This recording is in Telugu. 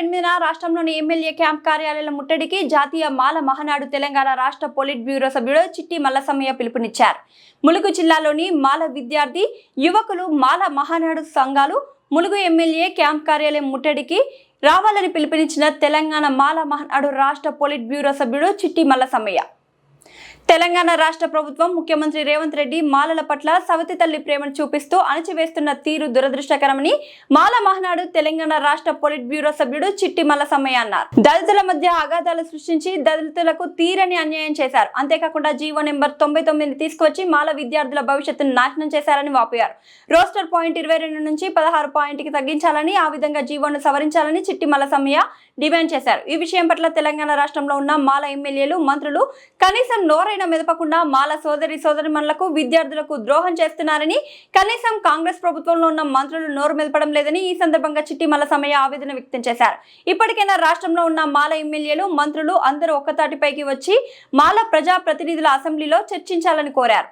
ఎనిమిదిన రాష్ట్రంలోని ఎమ్మెల్యే క్యాంప్ కార్యాలయాల ముట్టడికి జాతీయ మాల మహానాడు తెలంగాణ రాష్ట్ర పోలిట్ బ్యూరో సభ్యుడు చిట్టి మల్లసమయ్య పిలుపునిచ్చారు. ములుగు జిల్లాలోని మాల విద్యార్థి యువకులు మాల మహానాడు సంఘాలు ములుగు ఎమ్మెల్యే క్యాంప్ కార్యాలయం ముట్టడికి రావాలని పిలుపునిచ్చిన తెలంగాణ మాల మహానాడు రాష్ట్ర పోలిట్ బ్యూరో సభ్యుడు చిట్టి మల్లసమయ్య. తెలంగాణ రాష్ట్ర ప్రభుత్వం ముఖ్యమంత్రి రేవంత్ రెడ్డి మాలల పట్ల సవతి తల్లి ప్రేమను చూపిస్తూ అణచివేస్తున్న తీరు దురదృష్టకరమని మాల మహనాడు తెలంగాణ రాష్ట్ర పొలిట్ బ్యూరో సభ్యుడు చిట్టి మల్లసమ్మయ్య అన్నారు. దళితుల మధ్య అగాధాలు సృష్టించి దళితులకు తీరని అన్యాయం చేశారు. అంతేకాకుండా జీవో నెంబర్ తొంభై తొమ్మిది తీసుకొచ్చి మాల విద్యార్థుల భవిష్యత్తును నాశనం చేశారని వాపోయారు. రోస్టర్ పాయింట్ ఇరవై రెండు నుంచి పదహారు పాయింట్కి తగ్గించాలని ఆ విధంగా జీవోను సవరించాలని చిట్టి మల్లసమ్మయ్య డిమాండ్ చేశారు. ఈ విషయం పట్ల తెలంగాణ రాష్ట్రంలో ఉన్న మాల ఎమ్మెల్యేలు మంత్రులు కనీసం నోరైన మెదపకుండా మాల సోదరి సోదరిమణులకు విద్యార్థులకు ద్రోహం చేస్తున్నారని కనీసం కాంగ్రెస్ ప్రభుత్వంలో ఉన్న మంత్రులు నోరు మెదపడం లేదని ఈ సందర్భంగా చిట్టిమల సమయ ఆవేదన వ్యక్తం చేశారు. ఇప్పటికైనా రాష్ట్రంలో ఉన్న మాల ఎమ్మెల్యేలు మంత్రులు అందరూ ఒక్కతాటిపైకి వచ్చి మాల ప్రజాప్రతినిధుల అసెంబ్లీలో చర్చించాలని కోరారు.